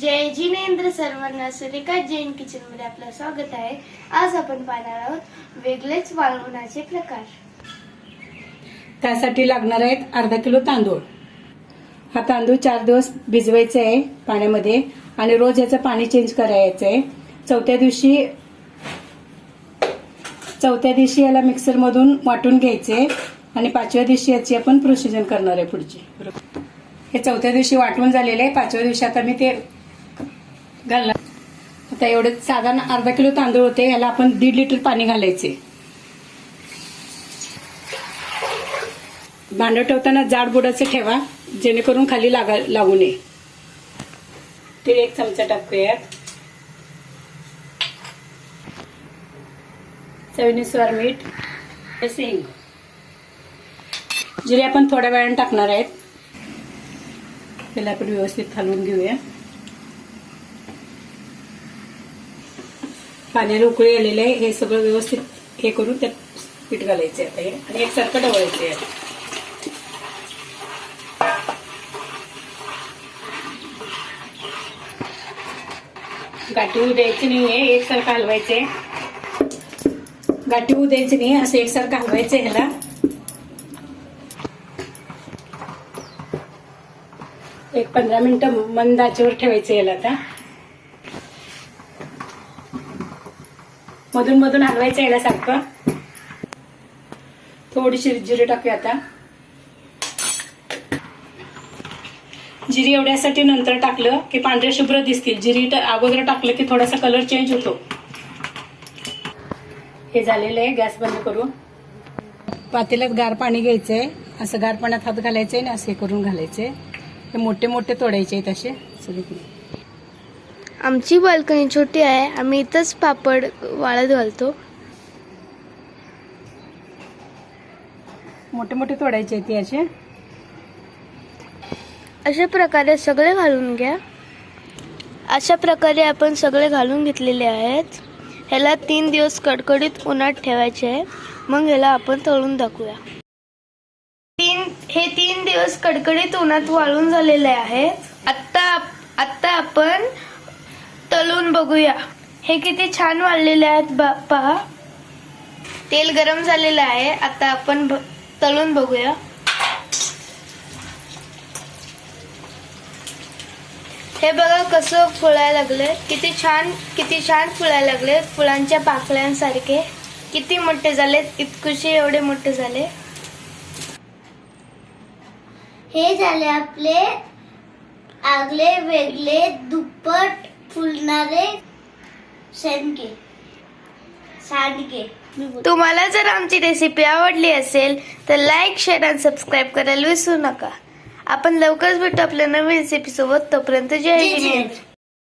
जय जिनेंद्र सर्वांना सुरेखा जैन किचनमध्ये आपलं स्वागत आहे. आज आपण पाहणार आहोत वेगळेच वाळवणाचे प्रकार. त्यासाठी लागणार आहेत अर्धा किलो तांदूळ. हा तांदूळ चार दिवस भिजवायचा आहे पाण्यामध्ये आणि रोज याचं पाणी चेंज करायचं आहे. चौथ्या दिवशी चौथ्या दिवशी याला मिक्सरमधून वाटून घ्यायचे आणि पाचव्या दिवशी याची आपण प्रोसिजन करणार आहे पुढची. हे चौथ्या दिवशी वाटून झालेले आहे. पाचव्या दिवशी आता मी ते घालणार. आता एवढे साधारण अर्धा किलो तांदूळ होते याला आपण दीड लिटर पाणी घालायचे. भांडं ठेवताना जाड बुडाचं ठेवा जेणेकरून खाली लागा लागू नये. ते एक चमचा टाकूयात. चवीनुसार मीठ तसे जिरे आपण थोड्या वेळाने टाकणार आहेत. त्याला आपण व्यवस्थित हलवून घेऊया. पाण्याने उकळी आलेले आहे हे सगळं व्यवस्थित हे करून त्यात पीठ घालायचे आता हे. आणि एकसारखं ढवळायचे आहे. गाठी होऊ द्यायची नाहीये एकसारखं हलवायचे गाठी होऊ द्यायची नाही असं एकसारखं हलवायचं ह्याला. एक पंधरा मिनिटं मंद आचेवर ठेवायचं याला आता. मधून मधून हलवायचं याला सारखं थोडीशी जिरे टाकूया आता. जिरी एवढ्यासाठी नंतर टाकलं की पांढरे शुभ्र दिसतील. जिरी अगोदर टाकलं की थोडासा कलर चेंज होतो. हे झालेलं आहे गॅस बंद करू. पातेल्यात गार पाणी घ्यायचंय. असं गार पाण्यात हात घालायचंय आणि असे करून घालायचे हे मोठे मोठे तोडायचे आहेत असे. सगळीकडे आमची बाल्कनी छोटी आहे. आम्ही इथंच पापड वाळत घालतो. मोठे मोठे तोडायचे आहेत ते असे? अशा प्रकारे सगळे घालून घ्या. अशा प्रकारे आपण सगळे घालून घेतलेले आहेत. ह्याला तीन दिवस कडकडीत उन्हात ठेवायचे आहे. मग ह्याला आपण तळून दाखवूया. तीन हे तीन दिवस कडकडीत उन्हात वाळून झालेले आहेत आत्ता आत्ता आपण तळून बघूया. हे किती छान वाढलेले आहेत बा- पहा. तेल गरम झालेलं आहे. आता आपण तळून बघूया. हे बघा कसं फुलायला लागले किती छान किती छान फुलायला लागले फुलांच्या पाकळ्यांसारखे. किती मोठे झाले इतकुशे एवढे मोठे झाले. हे झाले आपले आगले वेगळे दुप्पट फुलणारे शेणके. सांडके तुम्हाला जर आमची रेसिपी आवडली असेल तर लाईक शेअर आणि सबस्क्राईब करायला विसरू नका. आपण लवकरच भेटू आपल्या नवीन रेसिपी सोबत. तोपर्यंत जय जिनेंद्र.